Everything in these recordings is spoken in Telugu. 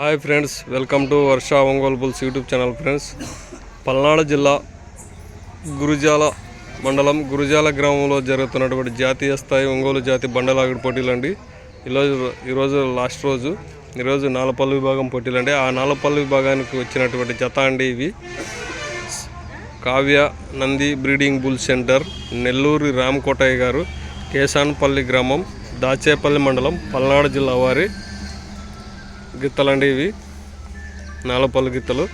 Hi friends welcome to Varsha Ongole bulls YouTube channel friends. Palnadu జిల్లా గురుజాల మండలం గురుజాల గ్రామంలో జరుగుతున్నటువంటి జాతీయ స్థాయి ఒంగోలు జాతి బండలాగుడు పోటీలు అండి ఈరోజు ఈరోజు లాస్ట్ రోజు ఈరోజు నాలపల్లి విభాగం పోటీలు అండి ఆ నాలపల్లి విభాగానికి వచ్చినటువంటి జత అండి ఇవి. Kavya Nandi breeding bull centre Nellore Ramakotaiah garu Keshanpalli గ్రామం దాచేపల్లి మండలం పల్నాడు జిల్లా వారి గిత్తలండి ఇవి. నాలపల్లి గిత్తలు.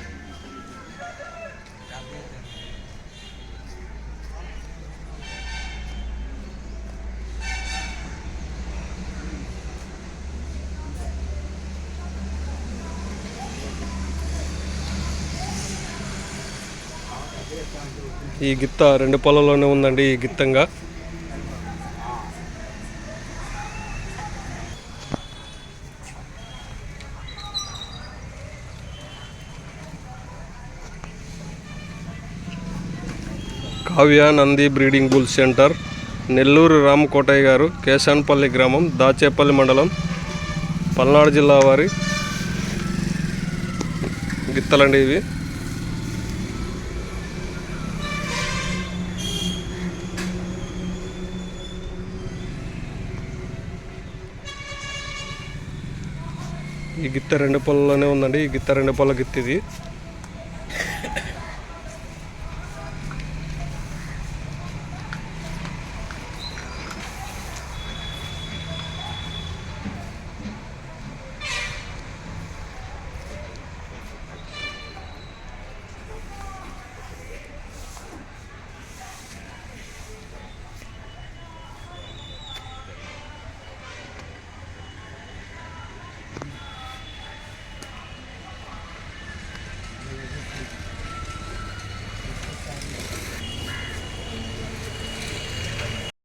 ఈ గిత్త రెండు పొలంలోనే ఉందండి ఈ గిత్తంగా. Kavya Nandi breeding bull centre Nellore Ramakotaiah garu Keshanpalli గ్రామం దాచేపల్లి మండలం పల్నాడు జిల్లా వారి గిత్తలండి ఇవి. ఈ గిత్త రెండు పళ్ళలోనే ఉందండి. ఈ గిత్త రెండు పళ్ళ గిత్త ఇది